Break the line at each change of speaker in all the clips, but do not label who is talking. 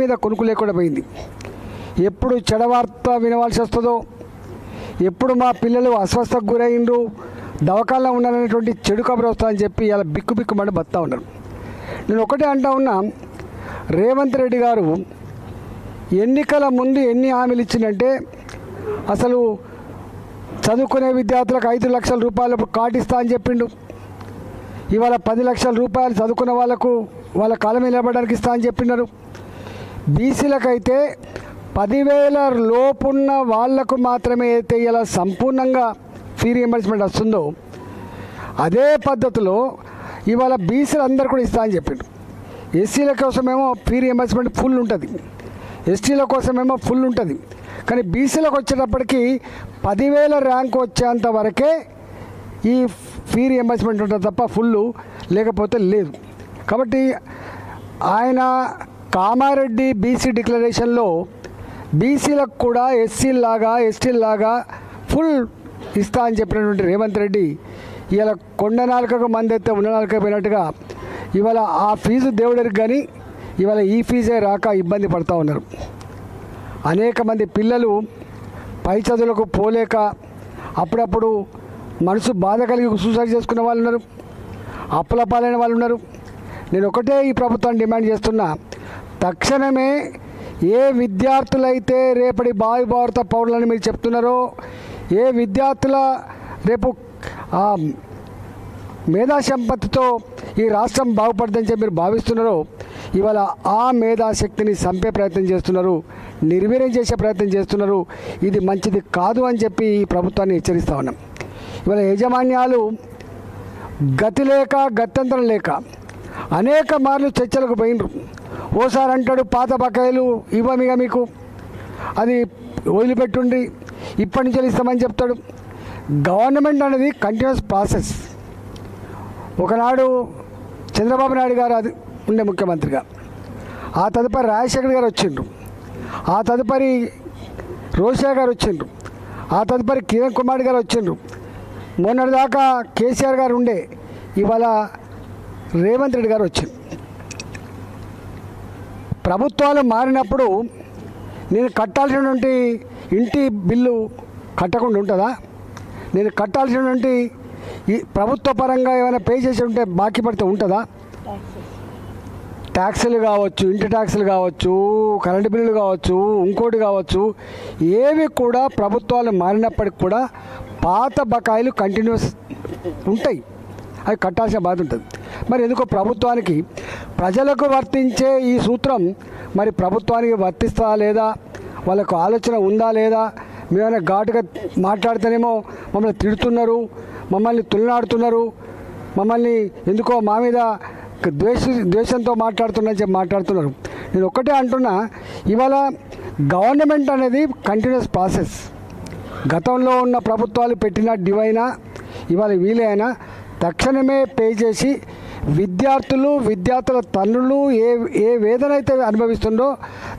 మీద కొనుక్కు లేకుండా పోయింది. ఎప్పుడు చెడవార్త వినవలసి వస్తుందో ఎప్పుడు మా పిల్లలు అస్వస్థకు గురయ్యిండ్రు దవకాల్లో ఉన్నారనేటువంటి చెడు కబురు వస్తుందని చెప్పి ఇలా బిక్కు బిక్కుమని బతా ఉన్నారు. నేను ఒకటే అంటా ఉన్నా రేవంత్ రెడ్డి గారు ఎన్నికల ముందు ఎన్ని హామీలు ఇచ్చిందంటే అసలు చదువుకునే విద్యార్థులకు ఐదు లక్షల రూపాయలు కాటిస్తా అని చెప్పిండు. ఇవాళ పది లక్షల రూపాయలు చదువుకున్న వాళ్ళకు వాళ్ళ కాలం నిలబడడానికి ఇస్తా అని చెప్పినారు. బీసీలకైతే పదివేల లోపున్న వాళ్ళకు మాత్రమే అయితే ఇలా సంపూర్ణంగా ఫీ రియంబర్స్మెంట్ వస్తుందో అదే పద్ధతిలో ఇవాళ బీసీలు అందరు కూడా ఇస్తా అని చెప్పిండు ఎస్సీల కోసమేమో ఫీ రియంబర్స్మెంట్ ఫుల్ ఉంటుంది. ఎస్టీల కోసమేమో ఫుల్ ఉంటుంది. కానీ బీసీలకు వచ్చేటప్పటికి పదివేల ర్యాంక్ వచ్చేంత వరకే ఈ ఫీ రియంబర్స్మెంట్ ఉంటుంది తప్ప ఫుల్ లేకపోతే లేదు. కాబట్టి ఆయన కామారెడ్డి బీసీ డిక్లరేషన్లో బీసీలకు కూడా ఎస్సీలాగా ఎస్టీలాగా ఫుల్ ఇస్తా అని చెప్పినటువంటి రేవంత్ రెడ్డి ఇవాళ కొండ నాలుకకు మంది అయితే ఉన్న నాలుక పోయినట్టుగా ఇవాళ ఆ ఫీజు దేవుడికి కానీ ఇవాళ ఈ ఫీజే రాక ఇబ్బంది పడుతూ ఉన్నారు. అనేక మంది పిల్లలు పై చదువులకు పోలేక అప్పుడప్పుడు మనసు బాధ కలిగి సూసైడ్ చేసుకున్న వాళ్ళు ఉన్నారు. అప్పుల పాలైన వాళ్ళు ఉన్నారు. నేను ఒకటే ఈ ప్రభుత్వాన్ని డిమాండ్ చేస్తున్నా. తక్షణమే ఏ విద్యార్థులైతే రేపటి భావి భారత పౌరులని మీరు చెప్తున్నారో ఏ విద్యార్థుల రేపు ఆ, మేధా సంపత్తితో ఈ రాష్ట్రం బాగుపడుతుందని చెప్పి మీరు భావిస్తున్నారో ఇవాళ ఆ మేధాశక్తిని చంపే ప్రయత్నం చేస్తున్నారు నిర్వీర్యం చేసే ప్రయత్నం చేస్తున్నారు ఇది మంచిది కాదు అని చెప్పి ఈ ప్రభుత్వాన్ని హెచ్చరిస్తా ఉన్నాం. ఇవాళ యాజమాన్యాలు గతి లేక గత్యంతరం లేక అనేక మార్లు చర్చలకు పోయినరు. ఓసారి అంటాడు పాత బకాయిలు ఇవ్వమిగా మీకు. అది వదిలిపెట్టుండి ఇప్పటి నుంచి ఇస్తామని చెప్తాడు. గవర్నమెంట్ అనేది కంటిన్యూస్ ప్రాసెస్ ఒకనాడు చంద్రబాబు నాయుడు గారు అది ఉండే ముఖ్యమంత్రిగా. ఆ తదుపరి రాజశేఖర్ గారు వచ్చిండ్రు. ఆ తదుపరి రోషా గారు వచ్చిండ్రు. ఆ తదుపరి కిరణ్ కుమార్ గారు వచ్చిండ్రు. మొన్నటిదాకా కేసీఆర్ గారు ఉండే ఇవాళ రేవంత్ రెడ్డి గారు వచ్చింది ప్రభుత్వాలు మారినప్పుడు నేను కట్టాల్సినటువంటి ఇంటి బిల్లు కట్టకుండా ఉంటుందా? నేను కట్టాల్సినటువంటి ఈ ప్రభుత్వ పరంగా ఏమైనా పే చేసి ఉంటే బాకీ పడితే ఉంటుందా? ట్యాక్సులు కావచ్చు ఇంటి ట్యాక్సులు కావచ్చు కరెంటు బిల్లులు కావచ్చు ఇంకోటి కావచ్చు ఏవి కూడా ప్రభుత్వాలు మారినప్పటికి కూడా పాత బకాయిలు కంటిన్యూస్ ఉంటాయి. అవి కట్టాల్సిన బాధ ఉంటుంది. మరి ఎందుకో ప్రభుత్వానికి ప్రజలకు వర్తించే ఈ సూత్రం మరి ప్రభుత్వానికి వర్తిస్తా లేదా? వాళ్ళకు ఆలోచన ఉందా లేదా? మేమైనా ఘాటుగా మాట్లాడితేనేమో మమ్మల్ని తిడుతున్నారు మమ్మల్ని తులనాడుతున్నారు మమ్మల్ని ఎందుకో మా మీద ద్వేష ద్వేషంతో మాట్లాడుతున్నారని చెప్పి మాట్లాడుతున్నారు. నేను ఒక్కటే అంటున్నా ఇవాళ గవర్నమెంట్ అనేది కంటిన్యూస్ ప్రాసెస్ గతంలో ఉన్న ప్రభుత్వాలు పెట్టిన డివైనా ఇవాళ వీలైనా తక్షణమే పే చేసి విద్యార్థులు విద్యార్థుల తల్లులు ఏ ఏ వేదన అయితే అనుభవిస్తుందో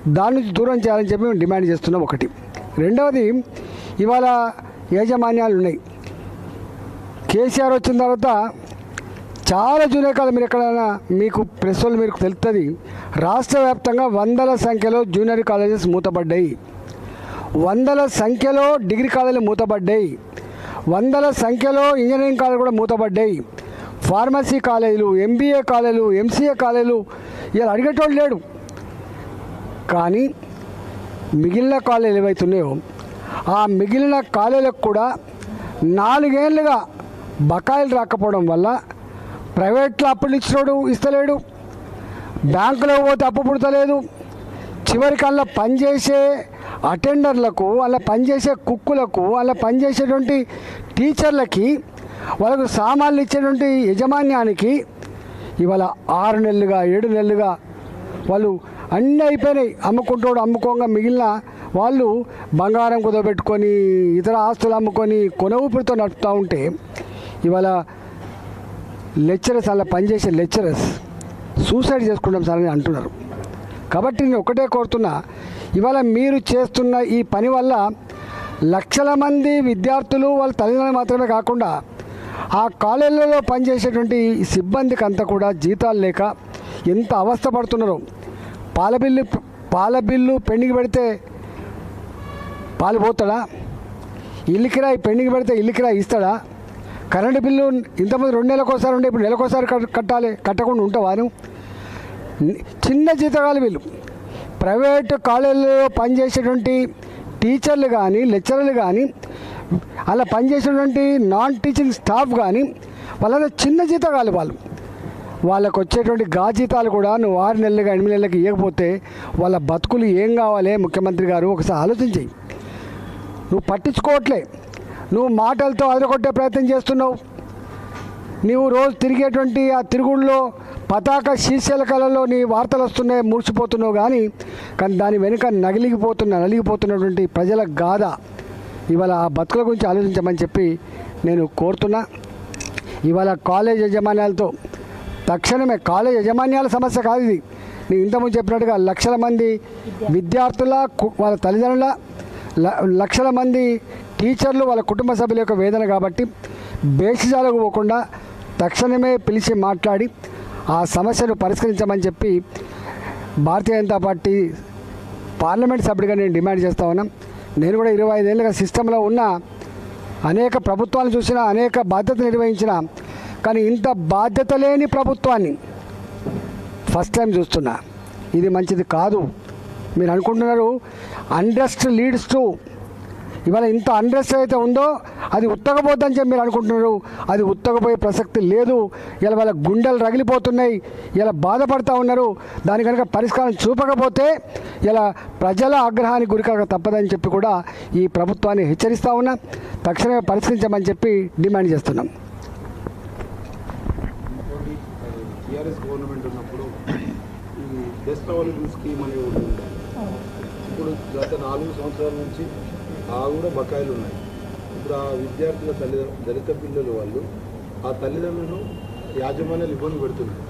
దాని నుంచి దూరం చేయాలని చెప్పి మేము డిమాండ్ చేస్తున్నాం ఒకటి. రెండవది ఇవాళ యాజమాన్యాలు ఉన్నాయి. కేసీఆర్ వచ్చిన తర్వాత చాలా జూనియర్ కాలేజ్ మీరు ఎక్కడైనా మీకు ప్రెస్ వాళ్ళు మీకు తెలుస్తుంది రాష్ట్ర వ్యాప్తంగా వందల సంఖ్యలో జూనియర్ కాలేజెస్ మూతపడ్డాయి. వందల సంఖ్యలో డిగ్రీ కాలేజీలు మూతపడ్డాయి. వందల సంఖ్యలో ఇంజనీరింగ్ కాలేజీలు కూడా మూతపడ్డాయి. ఫార్మసీ కాలేజీలు ఎంబీఏ కాలేజీలు ఎంసీఏ కాలేజీలు ఇలా అడిగేటోళ్ళు లేడు. కానీ మిగిలిన కాలేజీలు ఏవైతున్నాయో ఆ మిగిలిన కాలేజీలకు కూడా నాలుగేళ్ళుగా బకాయిలు రాకపోవడం వల్ల ప్రైవేట్లో అప్పులు ఇచ్చినోడు ఇస్తలేడు. బ్యాంకులో పోతే అప్పు పుడతలేదు. చివరికి అలా పనిచేసే అటెండర్లకు అలా పనిచేసే కుక్కులకు అలా పనిచేసేటువంటి టీచర్లకి వాళ్ళకు సామాన్లు ఇచ్చేటువంటి యజమాన్యానికి ఇవాళ ఆరు నెలలుగా ఏడు నెలలుగా వాళ్ళు అన్నీ అయిపోయినాయి. అమ్ముకుంటాడు అమ్ముకోగా మిగిలిన వాళ్ళు బంగారం కుదబెట్టుకొని ఇతర ఆస్తులు అమ్ముకొని కొన ఊపిరితో నడుపుతూ ఉంటే ఇవాళ లెక్చరర్స్ అలా పనిచేసే లెక్చరర్స్ సూసైడ్ చేసుకుంటాం సార్ అని అంటున్నారు. కాబట్టి నేను ఒకటే కోరుతున్నా ఇవాళ మీరు చేస్తున్న ఈ పని వల్ల లక్షల మంది విద్యార్థులు వాళ్ళ తల్లిదండ్రులు మాత్రమే కాకుండా ఆ కాలేజీలలో పనిచేసేటువంటి సిబ్బందికి అంతా కూడా జీతాలు లేక ఎంత అవస్థ పడుతున్నారు? పాల బిల్లు పాల బిల్లు పెండింగ్ పెడితే పాలు పోతాడా ఇల్లు పెండింగ్ పెడితే ఇల్లికిరాయి ఇస్తాడా? కరెంటు బిల్లు ఇంతమంది రెండు నెలలకు ఒకసారి ఉండే ఇప్పుడు నెలకోసారి కట్టాలి కట్టకుండా ఉంటావా చిన్న జీతగాలు వీళ్ళు ప్రైవేట్ కాలేజీలో పనిచేసేటువంటి టీచర్లు కానీ లెక్చరర్లు కానీ అలా పనిచేసినటువంటి నాన్ టీచింగ్ స్టాఫ్ కానీ వాళ్ళంతా చిన్న జీతగాలు వాళ్ళు. వాళ్ళకు వచ్చేటువంటి గా జీతాలు కూడా నువ్వు ఆరు నెలలుగా ఎనిమిది నెలలకి ఇవ్వకపోతే వాళ్ళ బతుకులు ఏం కావాలి ముఖ్యమంత్రి గారు? ఒకసారి ఆలోచించి నువ్వు పట్టించుకోవట్లే. నువ్వు మాటలతో అదరగొట్టే ప్రయత్నం చేస్తున్నావు. నీవు రోజు తిరిగేటువంటి ఆ తిరుగుళ్ళలో పతాక శీర్షల కళలో నీ వార్తలు వస్తున్నాయి మూర్చిపోతున్నావు కానీ కానీ దాని వెనుక నగిలిగిపోతున్న నలిగిపోతున్నటువంటి ప్రజల గాథ ఇవాళ ఆ బతుకుల గురించి ఆలోచించమని చెప్పి నేను కోరుతున్నా. ఇవాళ కాలేజ్ యజమాన్యాలతో తక్షణమే కాలేజ్ యజమాన్యాల సమస్య కాదు ఇది. నేను ఇంతకుముందు చెప్పినట్టుగా లక్షల మంది విద్యార్థుల కు- వాళ్ళ తల్లిదండ్రుల లక్షల మంది టీచర్లు వాళ్ళ కుటుంబ సభ్యుల యొక్క వేదన కాబట్టి బేసిజాలకు పోకుండా తక్షణమే పిలిచి మాట్లాడి ఆ సమస్యను పరిష్కరించమని చెప్పి భారతీయ జనతా పార్టీ పార్లమెంట్ సభ్యుడిగా నేను డిమాండ్ చేస్తా ఉన్నాం. నేను కూడా ఇరవై ఐదేళ్ళుగా సిస్టంలో ఉన్న అనేక ప్రభుత్వాలు చూసిన అనేక బాధ్యతలు నిర్వహించిన కానీ ఇంత బాధ్యత లేని ప్రభుత్వాన్ని ఫస్ట్ టైం చూస్తున్నా. ఇది మంచిది కాదు. మీరు అనుకుంటున్నారు అండస్ట్ లీడ్స్ టు ఇవాళ ఇంత అండ్రెస్ట్ అయితే ఉందో అది ఉత్తకపోద్దని చెప్పి మీరు అనుకుంటున్నారు. అది ఉత్తకపోయే ప్రసక్తి లేదు. ఇలా వాళ్ళ గుండెలు రగిలిపోతున్నాయి. ఇలా బాధపడుతూ ఉన్నారు. దాని కనుక పరిష్కారం చూపకపోతే ఇలా ప్రజల ఆగ్రహానికి గురికాక తప్పదని చెప్పి కూడా ఈ ప్రభుత్వాన్ని హెచ్చరిస్తూ ఉన్నా. తక్షణమే పరిష్కరించమని చెప్పి డిమాండ్ చేస్తున్నాం.
టీఆర్ఎస్ గవర్నమెంట్ ఉన్నప్పుడు ఈ బెస్ట్ అవైలబుల్ స్కీమ్ అనేది ఇప్పుడు గత నాలుగు సంవత్సరాల నుంచి ఆ కూడా బకాయిలు ఉన్నాయి. ఇప్పుడు ఆ విద్యార్థుల తల్లి దళిత పిల్లలు వాళ్ళు ఆ తల్లిదండ్రులను యాజమాన్యాలు ఇబ్బంది పెడుతున్నారు.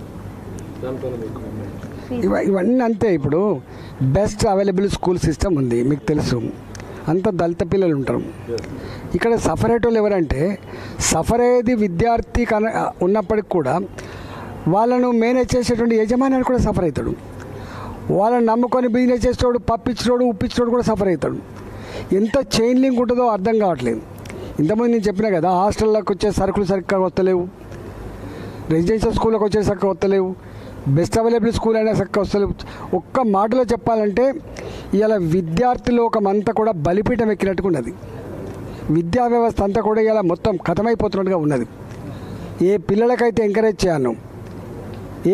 దానిపైన మీకు
ఇవన్నీ అంతే ఇప్పుడు. బెస్ట్ అవైలబుల్ స్కూల్ సిస్టమ్ ఉంది మీకు తెలుసు. అంత దళిత పిల్లలు ఉంటారు. ఇక్కడ సఫర్ అయ్యేటోళ్ళు ఎవరంటే సఫర్ అయ్యేది విద్యార్థి కన ఉన్నప్పటికి కూడా వాళ్ళను మేనేజ్ చేసేటువంటి యజమాని కూడా సఫర్ అవుతాడు. వాళ్ళని నమ్ముకొని బిజినెస్ చేసేటోడు పప్పించేటోడు ఉప్పించేటోడు కూడా సఫర్ అవుతాడు. ఎంత చైన్ లింక్ ఉంటుందో అర్థం కావట్లేదు. ఇంతమంది నేను చెప్పినా కదా హాస్టల్లోకి వచ్చే సరుకులు సరిగ్గా వస్తలేవు. రెసిడెన్షియల్ స్కూల్లోకి వచ్చే చక్కగా వస్తలేవు. బెస్ట్ అవైలబుల్ స్కూల్ అయినా సరిగ్గా వస్తలేవు. ఒక్క మాటలో చెప్పాలంటే ఇవాళ విద్యార్థి లోకం కూడా బలిపీఠం ఎక్కినట్టుగా ఉన్నది విద్యా వ్యవస్థ అంతా కూడా ఇలా మొత్తం కథమైపోతున్నట్టుగా ఉన్నది. ఏ పిల్లలకైతే ఎంకరేజ్ చేయను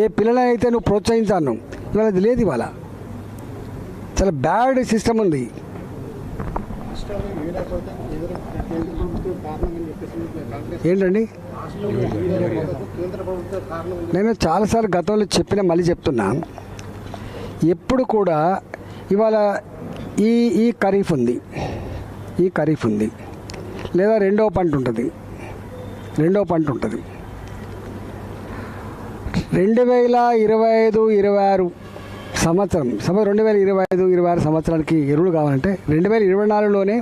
ఏ పిల్లలైతే నువ్వు ప్రోత్సహించాను ఇవాళ అది లేదు ఇవాళ. చాలా బ్యాడ్ సిస్టమ్ ఉంది
రాష్ట్రాలు వివిధపోతే ఎదురు కేంద్ర ప్రభుత్వం కారణం అని చెప్పేసి కాంగ్రెస్
ఏంటండి? నేను చాలాసార్లు గతంలో చెప్పిన మళ్ళీ చెప్తున్నా. ఎప్పుడు కూడా ఇవాళ ఈ ఈ ఖరీఫ్ ఉంది. ఈ ఖరీఫ్ ఉంది. లేదా రెండో పంట ఉంటుంది. రెండో పంట ఉంటుంది. రెండు వేల ఇరవై ఐదు ఇరవై ఆరు సంవత్సరం సంవత్సరం రెండు వేల ఇరవై ఐదు ఇరవై ఆరు సంవత్సరానికి ఎరువులు కావాలంటే రెండు వేల ఇరవై నాలుగులోనే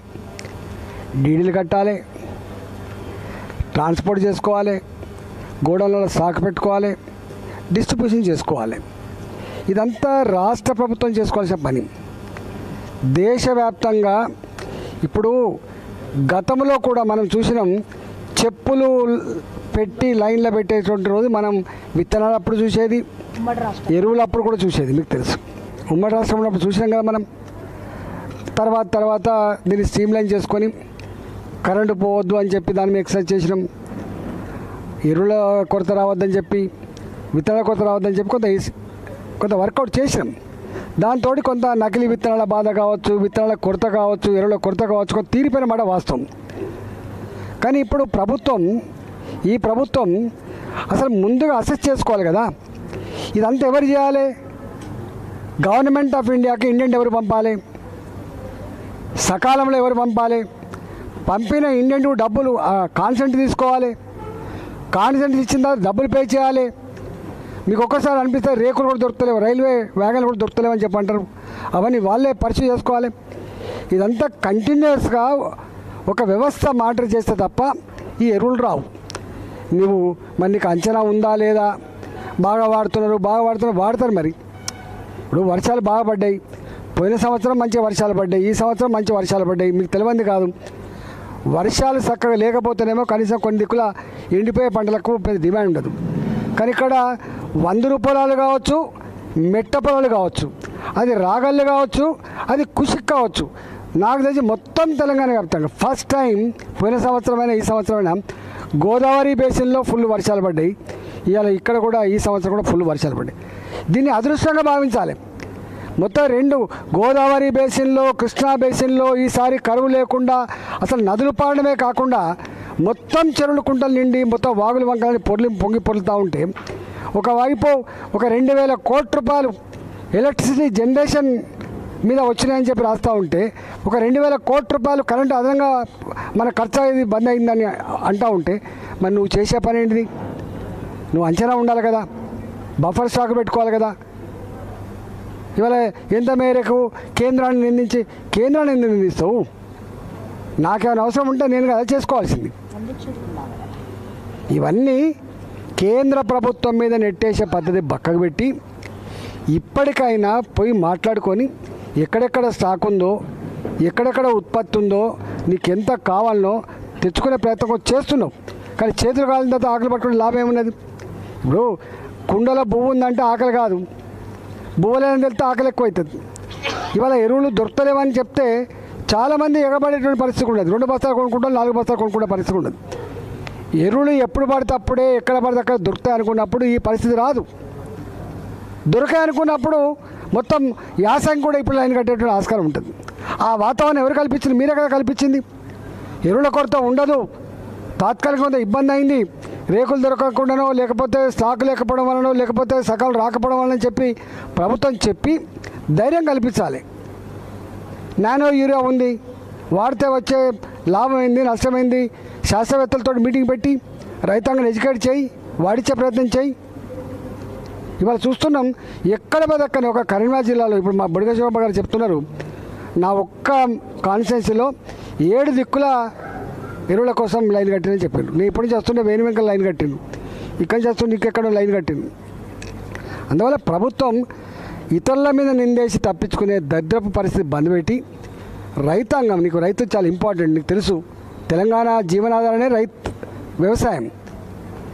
డీడీలు కట్టాలి ట్రాన్స్పోర్ట్ చేసుకోవాలి గోడౌన్లలో స్టాక్ పెట్టుకోవాలి డిస్ట్రిబ్యూషన్ చేసుకోవాలి. ఇదంతా రాష్ట్ర ప్రభుత్వం చేసుకోవాల్సిన పని. దేశవ్యాప్తంగా ఇప్పుడు గతంలో కూడా మనం చూసినాం చెప్పులు పెట్టి లైన్లో పెట్టేటువంటి రోజు మనం విత్తనాలు అప్పుడు చూసేది ఎరువులు అప్పుడు కూడా చూసేది మీకు తెలుసు. ఉమ్మడి రాష్ట్రంలో అప్పుడు చూసినాం కదా మనం. తర్వాత తర్వాత దీన్ని స్ట్రీమ్ లైన్ చేసుకొని కరెంటు పోవద్దు అని చెప్పి దాన్ని మీద ఎక్సర్సైజ్ చేసినాం. ఎరువుల కొరత రావద్దని చెప్పి విత్తనాల కొరత రావద్దని చెప్పి కొంత కొంత వర్కౌట్ చేసినాం. దాంతో కొంత నకిలీ విత్తనాల బాధ కావచ్చు విత్తనాల కొరత కావచ్చు ఎరువుల కొరత కావచ్చు కొంత తీరిపోయిన మాట వాస్తవం. కానీ ఇప్పుడు ప్రభుత్వం ఈ ప్రభుత్వం అసలు ముందుగా అసెస్ చేసుకోవాలి కదా. ఇదంతా ఎవరు చేయాలి? గవర్నమెంట్ ఆఫ్ ఇండియాకి ఇండియన్ ఎవరు పంపాలి? సకాలంలో ఎవరు పంపాలి? పంపిన ఇండియన్ డబ్బులు కాన్సెంట్ తీసుకోవాలి. కాన్సెంట్ ఇచ్చిన తర్వాత డబ్బులు పే చేయాలి. మీకు ఒక్కసారి అనిపిస్తే రేకులు కూడా దొరకలేవు రైల్వే వ్యాగన్లు కూడా దొరకలేవని అని చెప్పి అంటారు. అవన్నీ వాళ్ళే పరిచయం చేసుకోవాలి. ఇదంతా కంటిన్యూస్గా ఒక వ్యవస్థ మాటర్ చేస్తే తప్ప ఈ ఎరువులు రావు. నువ్వు మరి నీకు అంచనా ఉందా లేదా? బాగా వాడుతున్నారు బాగా వాడుతున్నారు వాడతారు మరి. ఇప్పుడు వర్షాలు బాగా పడ్డాయి. పోయిన సంవత్సరం మంచి వర్షాలు పడ్డాయి ఈ సంవత్సరం మంచి వర్షాలు పడ్డాయి. మీకు తెలియంది కాదు. వర్షాలు చక్కగా లేకపోతేనేమో కనీసం కొన్ని దిక్కుల ఎండిపోయే పంటలకు పెద్ద డిమాండ్ ఉండదు. కానీ ఇక్కడ వంద రూపాయలు కావచ్చు మెట్ట పొలాలు కావచ్చు అది రాగళ్ళు కావచ్చు అది కుషిక్ కావచ్చు. నాకు తెలిసి మొత్తం తెలంగాణ వ్యాప్తంగా ఫస్ట్ టైం పోయిన సంవత్సరమైన ఈ సంవత్సరమైన గోదావరి బేసిన్లో ఫుల్ వర్షాలు పడ్డాయి. ఇవాళ ఇక్కడ కూడా ఈ సంవత్సరం కూడా ఫుల్ వర్షాలు పడ్డాయి. దీన్ని అదృష్టంగా భావించాలి. మొత్తం రెండు గోదావరి బేసిన్లో కృష్ణా బేసిన్లో ఈసారి కరువు లేకుండా అసలు నదులు పాడడమే కాకుండా మొత్తం చెరువులు కుంటలు నిండి మొత్తం వాగులు వంకలని పొర్లి పొంగి పొర్లుతూ ఉంటే ఒకవైపు ఒక రెండు వేల కోట్ల రూపాయలు ఎలక్ట్రిసిటీ జనరేషన్ మీద వచ్చినాయని చెప్పి రాస్తూ ఉంటే ఒక రెండు వేల కోట్ల రూపాయలు కరెంటు అదనంగా మన ఖర్చు అయ్యేది బంద్ అయిందని అంటూ ఉంటే మరి నువ్వు చేసే పని ఏంటిది? నువ్వు అంచనా ఉండాలి కదా. బఫర్ స్టాక్ పెట్టుకోవాలి కదా. ఇవాళ ఎంత మేరకు కేంద్రాన్ని నిందించి కేంద్రాన్ని ఎందుకు నిందిస్తావు? నాకేమైనా అవసరం ఉంటే నేను కదా చేసుకోవాల్సింది. ఇవన్నీ కేంద్ర ప్రభుత్వం మీద నెట్టేసే పద్ధతి పక్కకు పెట్టి ఇప్పటికైనా పోయి మాట్లాడుకొని ఎక్కడెక్కడ స్టాక్ ఉందో ఎక్కడెక్కడ ఉత్పత్తి ఉందో నీకు ఎంత కావాలనో తెచ్చుకునే ప్రయత్నం చేస్తున్నావు. కానీ చేతులు కాలిన తర్వాత ఆకలి పట్టుకుని లాభం ఏమున్నది? ఇప్పుడు కుండలో పువ్వు ఉందంటే ఆకలి కాదు. బువ్వలేని వెళ్తే ఆకలి ఎక్కువ అవుతుంది ఇవాళ ఎరువులు దొరకలేవని చెప్తే చాలామంది ఎగబడేటువంటి పరిస్థితి ఉండదు. రెండు బస్తాలు కొనుక్కుంటాం నాలుగు బస్తాలు కొనుక్కునే పరిస్థితి ఉండదు. ఎరువులు ఎప్పుడు పడితే అప్పుడే ఎక్కడ పడితే అక్కడ దొరుకుతాయి అనుకున్నప్పుడు ఈ పరిస్థితి రాదు. దొరకాయి అనుకున్నప్పుడు మొత్తం యాసం కూడా ఇప్పుడు లైన్ కట్టేటువంటి ఆస్కారం ఉంటుంది. ఆ వాతావరణం ఎవరు కల్పించింది? మీరే కదా కల్పించింది. ఎరువుల కొరత ఉండదు. తాత్కాలికంగా ఇబ్బంది అయింది. రేకులు దొరకకుండానో లేకపోతే స్టాక్ లేకపోవడం వలనో లేకపోతే సకాలం రాకపోవడం వలన చెప్పి ప్రభుత్వం చెప్పి ధైర్యం కల్పించాలి. నానో యూరియా ఉంది. వాడితే వచ్చే లాభం ఏంది నష్టమైంది శాస్త్రవేత్తలతో మీటింగ్ పెట్టి రైతాంగం ఎడ్యుకేట్ చేయి వాడిచ్చే ప్రయత్నం చేయి. ఇవాళ చూస్తున్నాం ఎక్కడ పదక్కని ఒక కరీంనగర్ జిల్లాలో ఇప్పుడు మా బుడిగ శివబాబు గారు చెప్తున్నారు నా ఒక్క కాన్స్టిట్యున్సీలో ఏడు దిక్కుల ఎరువుల కోసం లైన్ కట్టినని చెప్పారు నేను ఇప్పటి నుంచి వస్తుంటే వేణు వెంకల లైన్ కట్టిండు. ఇక్కడ నుంచి వస్తుంటే ఇంకెక్కడో లైన్ కట్టిండు. అందువల్ల ప్రభుత్వం ఇతరుల మీద నిందేసి తప్పించుకునే దరిద్రపు పరిస్థితి బంద్ పెట్టి రైతాంగం నీకు రైతు చాలా ఇంపార్టెంట్ నీకు తెలుసు. తెలంగాణ జీవనాధారనే రైతు వ్యవసాయం.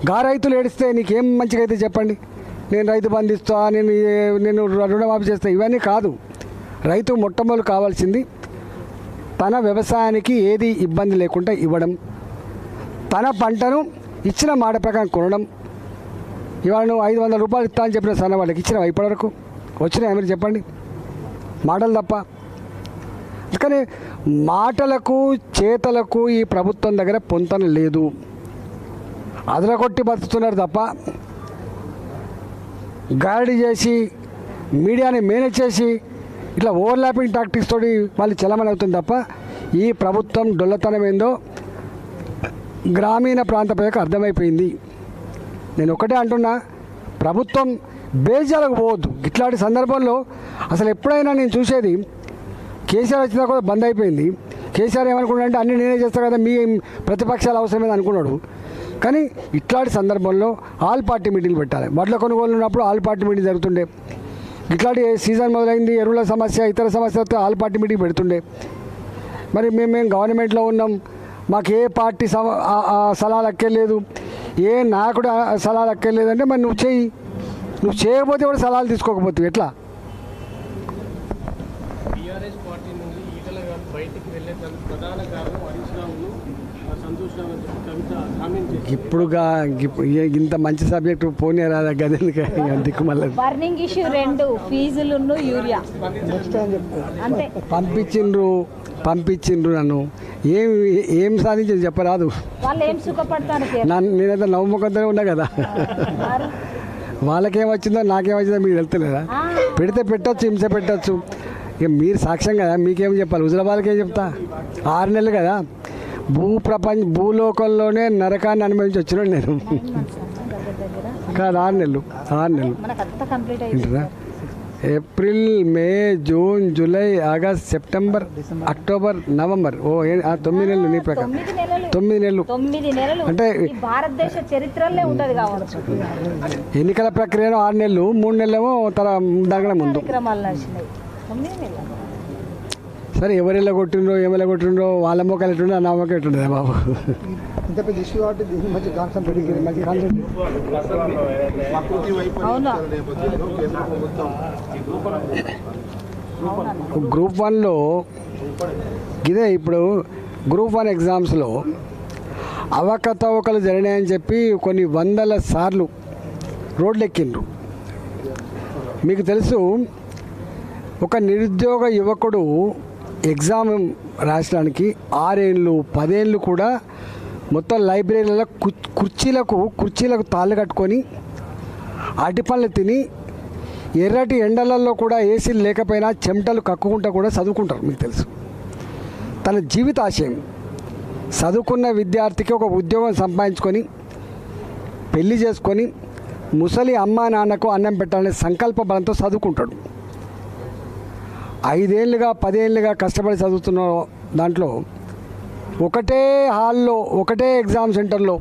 గా రైతులు ఏడిస్తే నీకేం మంచిగా అయితే చెప్పండి? నేను రైతు బంధిస్తా నేను నేను రుణమాఫీ చేస్తా ఇవన్నీ కాదు. రైతు మొట్టమొదలు కావాల్సింది తన వ్యవసాయానికి ఏది ఇబ్బంది లేకుండా ఇవ్వడం తన పంటను ఇచ్చిన మాట ప్రకారం కొనడం. ఇవాళ నువ్వు ఐదు వందల రూపాయలు ఇస్తా అని చెప్పిన సన్న వాళ్ళకి ఇచ్చిన ఇప్పటివరకు? వచ్చినాయి మీరు చెప్పండి. మాటలు తప్ప. అందుకని మాటలకు చేతలకు ఈ ప్రభుత్వం దగ్గర పొంతన లేదు. అదరగొట్టి బతుకుతున్నారు తప్ప గాడి చేసి మీడియాని మేనేజ్ చేసి ఇట్లా ఓవర్లాపింగ్ టాక్టిక్స్ తోటి వాళ్ళు చలమని అవుతుంది తప్ప ఈ ప్రభుత్వం డొల్లతనం ఏందో గ్రామీణ ప్రాంత ప్రజలకు అర్థమైపోయింది. నేను ఒకటే అంటున్నా ప్రభుత్వం బేజాలకు పోవద్దు. ఇట్లాంటి సందర్భంలో అసలు ఎప్పుడైనా నేను చూసేది కేసీఆర్ వచ్చినా కూడా బంద్ అయిపోయింది. కేసీఆర్ ఏమనుకున్నాడు అంటే అన్ని నేనే చేస్తా కదా మీ ప్రతిపక్షాలు అవసరమేది అనుకున్నాడు. కానీ ఇట్లాంటి సందర్భంలో ఆల్ పార్టీ మీటింగ్లు పెట్టాలి. వడ్ల కొనుగోలు ఉన్నప్పుడు ఆల్ పార్టీ మీటింగ్ జరుగుతుండే. ఇట్లాంటి సీజన్ మొదలైంది ఎరువుల సమస్య ఇతర సమస్యలతో ఆల్ పార్టీ మీటింగ్ పెడుతుండే. మరి మేము మేము గవర్నమెంట్లో ఉన్నాం మాకు ఏ పార్టీ సలహాలు అక్కర్లేదు ఏ నాయకుడు సలహాలు అక్కర్లేదంటే మరి నువ్వు చెయ్యి. నువ్వు చేయకపోతే కూడా సలహాలు తీసుకోకపోతే ఎట్లా?
బయటికి ప్రధాన కారణం
ఇప్పుడుగా ఇంత మంచి సబ్జెక్టు పోనీ రాదా గదేందుకు దిక్కుమల్ల
బర్నింగ్ ఇష్యూ రెండు ఫీజులును యూరియా అంతే.
పంపించిండ్రు పంపించిండ్రు నన్ను. ఏం ఏం సాధించింది చెప్పరాదు. నన్ను నేనైతే నవ్వుముఖంతోనే ఉన్నా కదా.
మరి?
వాళ్ళకేం వచ్చిందో నాకేం వచ్చిందో మీకు తెలుస్తలేదా?
ఆ,
పెడితే పెట్టొచ్చు హింస పెట్టొచ్చు. ఇక మీరు సాక్ష్యం కదా మీకేం చెప్పాలి? హుజరాబాద్కి ఏం చెప్తా? ఆరు నెలలు కదా? భూ ప్రపంచ భూలోకంలోనే నరకాన్ని అనుభవించి వచ్చినాడు నేను.
దగ్గర దగ్గర
కాదు ఆరు నెలలు ఆరు నెలలు. April May June July August September October November. ఓ తొమ్మిది నెలలు నీ ప్రకారం.
తొమ్మిది నెలలు.
అంటే-
భారతదేశ చరిత్రలో ఉంటది కావచ్చు.
ఎన్నికల ప్రక్రియలో ఆరు నెలలు మూడు నెలలేమో తర దానికన్నా ముందు
కార్యక్రమాలు నడిచినాయి తొమ్మిది వేల
సరే ఎవరు ఎలా కొట్టిండ్రో ఏమెలా కొట్టిండ్రో వాళ్ళ మొక్కలు ఎట్టుండే నా మొక్క ఎట్టుండే బాబు?
ఇంత పెద్ద ఇష్యూ కాబట్టి దీని
గ్రూప్ వన్లో ఇదే ఇప్పుడు గ్రూప్ వన్ ఎగ్జామ్స్లో అవకతవకలు జరినాయని చెప్పి కొన్ని వందల సార్లు రోడ్లు ఎక్కిండ్రు మీకు తెలుసు ఒక నిరుద్యోగ యువకుడు ఎగ్జామ్ రాసడానికి ఆరేళ్ళు పదేళ్ళు కూడా మొత్తం లైబ్రరీలలో కుర్చీలకు కుర్చీలకు తాళ్ళు కట్టుకొని అరటి పళ్ళు తిని ఎర్రటి ఎండలలో కూడా ఏసీలు లేకపోయినా చెమటలు కక్కుకుంటా కూడా చదువుకుంటారు మీకు తెలుసు. తన జీవిత ఆశయం చదువుకున్న విద్యార్థికి ఒక ఉద్యోగం సంపాదించుకొని పెళ్ళి చేసుకొని ముసలి అమ్మా నాన్నకు అన్నం పెట్టాలనే సంకల్ప బలంతో చదువుకుంటాడు. ఐదేళ్ళుగా పదేళ్ళుగా కష్టపడి చదువుతున్న దాంట్లో ఒకటే హాల్లో ఒకటే ఎగ్జామ్ సెంటర్లో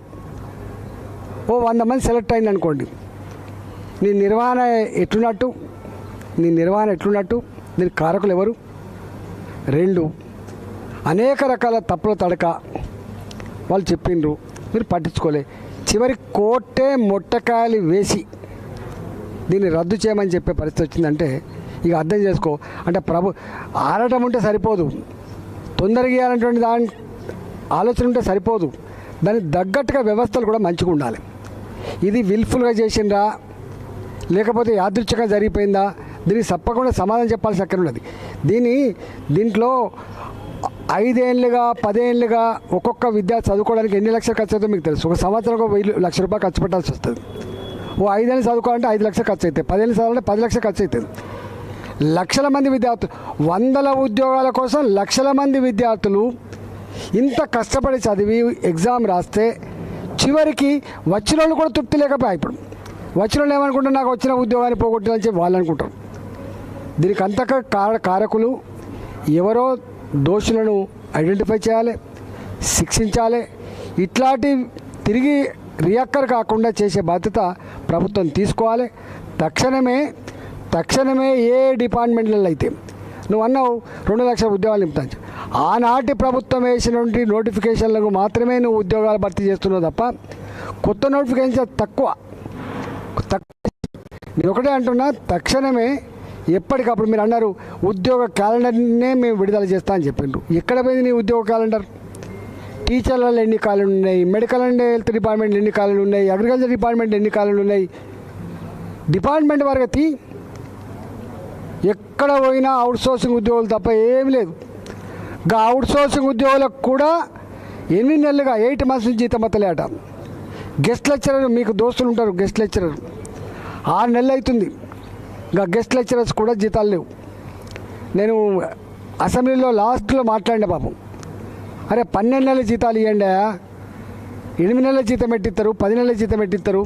ఓ వంద మంది సెలెక్ట్ అయింది అనుకోండి. నీ నిర్వహణ ఎట్లున్నట్టు? నీ నిర్వహణ ఎట్లున్నట్టు? దీని కారకులు ఎవరు? రెండు అనేక రకాల తప్పుల తడక వాళ్ళు చెప్పిండ్రు. మీరు పట్టించుకోలే. చివరి కోటే మొట్టకాయలు వేసి దీన్ని రద్దు చేయమని చెప్పే పరిస్థితి వచ్చిందంటే ఇక అర్థం చేసుకో. అంటే ప్రభు ఆడటం ఉంటే సరిపోదు. తొందరగా ఇవ్వాలనేటువంటి దాని ఆలోచన ఉంటే సరిపోదు. దానికి తగ్గట్టుగా వ్యవస్థలు కూడా మంచిగా ఉండాలి. ఇది విల్ఫుల్గా చేసిండ్రా? లేకపోతే యాదృచ్ఛికంగా జరిగిపోయిందా? దీనికి తప్పకుండా సమాధానం చెప్పాల్సి అక్కడ ఉన్నది. దీని దీంట్లో ఐదేళ్ళుగా పదేళ్ళుగా ఒక్కొక్క విద్యార్థి చదువుకోవడానికి ఎన్ని లక్షలు ఖర్చు అవుతుందో మీకు తెలుసు. ఒక సంవత్సరం ఒక వెయ్యి లక్ష రూపాయలు ఖర్చు పెట్టాల్సి వస్తుంది. ఓ ఐదేళ్ళు చదువుకోవాలంటే ఐదు లక్షలు ఖర్చు అవుతాయి. పదేళ్ళు చదవాలంటే పది లక్షలు ఖర్చు అవుతుంది లక్షల మంది విద్యార్థులు వందల ఉద్యోగాల కోసం లక్షల మంది విద్యార్థులు ఇంత కష్టపడి చదివి ఎగ్జామ్ రాస్తే చివరికి వచ్చిన వాళ్ళు కూడా తృప్తి లేకపోయా ఇప్పుడు. వచ్చిన వాళ్ళు ఏమనుకుంటారు? నాకు వచ్చిన ఉద్యోగాన్ని పోగొట్టాలని చెప్పి వాళ్ళు అనుకుంటారు. దీనికి అంతక కారకులు ఎవరో దోషులను ఐడెంటిఫై చేయాలి శిక్షించాలి. ఇట్లాంటి తిరిగి రియాక్కర్ కాకుండా చేసే బాధ్యత ప్రభుత్వం తీసుకోవాలి. తక్షణమే తక్షణమే ఏ డిపార్ట్మెంట్లలో అయితే నువ్వు అన్నావు రెండు లక్షల ఉద్యోగాలు నింపుతాను. ఆనాటి ప్రభుత్వం వేసినటువంటి నోటిఫికేషన్లకు మాత్రమే నువ్వు ఉద్యోగాలు భర్తీ చేస్తున్నావు తప్ప కొత్త నోటిఫికేషన్ తక్కువ. తక్కువ. నేను ఒకటే అంటున్నా తక్షణమే ఎప్పటికప్పుడు మీరు అన్నారు ఉద్యోగ క్యాలెండర్నే మేము విడుదల చేస్తా అని చెప్పిండ్రు. ఎక్కడ పోయింది నీ ఉద్యోగ క్యాలెండర్? టీచర్లలో ఎన్ని ఖాళీలు ఉన్నాయి? మెడికల్ అండ్ హెల్త్ డిపార్ట్మెంట్ ఎన్ని ఖాళీలు ఉన్నాయి? అగ్రికల్చర్ డిపార్ట్మెంట్ ఎన్ని ఖాళీలు ఉన్నాయి? డిపార్ట్మెంట్ వరకు తీ. ఎక్కడ పోయినా అవుట్ సోర్సింగ్ ఉద్యోగులు తప్ప ఏమీ లేదు. ఇంకా అవుట్ సోర్సింగ్ ఉద్యోగులకు కూడా ఎన్ని నెలలుగా ఎయిట్ మంత్స్ నుంచి జీతం అత్తలేట. గెస్ట్ లెక్చరర్ మీకు దోస్తులు ఉంటారు గెస్ట్ లెక్చరర్. ఆరు నెలలు అవుతుంది ఇంకా గెస్ట్ లెక్చరర్స్ కూడా జీతాలు లేవు. నేను అసెంబ్లీలో లాస్ట్లో మాట్లాడిన పాపం. అరే పన్నెండు నెలల జీతాలు ఇవ్వండి ఎనిమిది నెలల జీతం పెట్టిస్తారు పది నెలల జీతం పెట్టిస్తారు.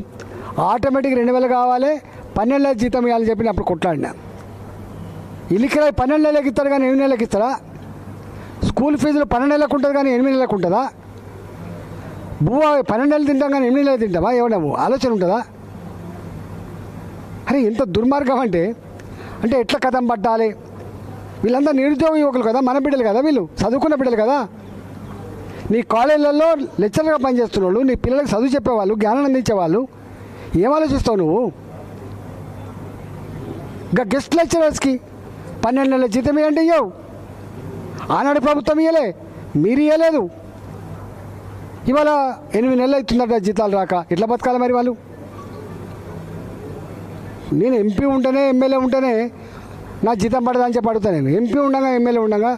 ఆటోమేటిక్ రెండు వేలు కావాలి పన్నెండు నెలల జీతం ఇవ్వాలని చెప్పి నేను అప్పుడు కొట్లాడినా. ఇల్లికిరా పన్నెండు నెలలకు ఇస్తారు కానీ ఎనిమిది నెలలకు ఇస్తారా? స్కూల్ ఫీజులు పన్నెండు నెలలకు ఉంటుంది కానీ ఎనిమిది నెలలకు ఉంటుందా? భూ పన్నెండు నెలలు తింటాం కానీ ఎనిమిది నెలలు తింటామా ఏమన్నా ఆలోచన ఉంటుందా? అరే ఎంత దుర్మార్గం అంటే? అంటే ఎట్లా కథం పట్టాలి? వీళ్ళందరూ నిరుద్యోగ యువకులు కదా మన బిడ్డలు కదా వీళ్ళు? చదువుకున్న బిడ్డలు కదా? నీ కాలేజీలలో లెక్చర్గా పనిచేస్తున్న వాళ్ళు నీ పిల్లలకు చదువు చెప్పేవాళ్ళు జ్ఞానం అందించేవాళ్ళు ఏం ఆలోచిస్తావు నువ్వు? ఇంకా గెస్ట్ లెక్చరర్స్కి పన్నెండు నెలల జీతం ఇవ్వండి ఇవ్వవు ఆనాడు ప్రభుత్వం ఇవ్వలే మీరు ఇవ్వలేదు ఇవాళ ఎనిమిది నెలలు అవుతుందట జీతాలు రాక. ఎట్లా బతకాలి మరి వాళ్ళు? నేను ఎంపీ ఉంటేనే ఎమ్మెల్యే ఉంటేనే నా జీతం పడదని చెప్పి అడుగుతాను నేను. ఎంపీ ఉండగా ఎమ్మెల్యే ఉండగా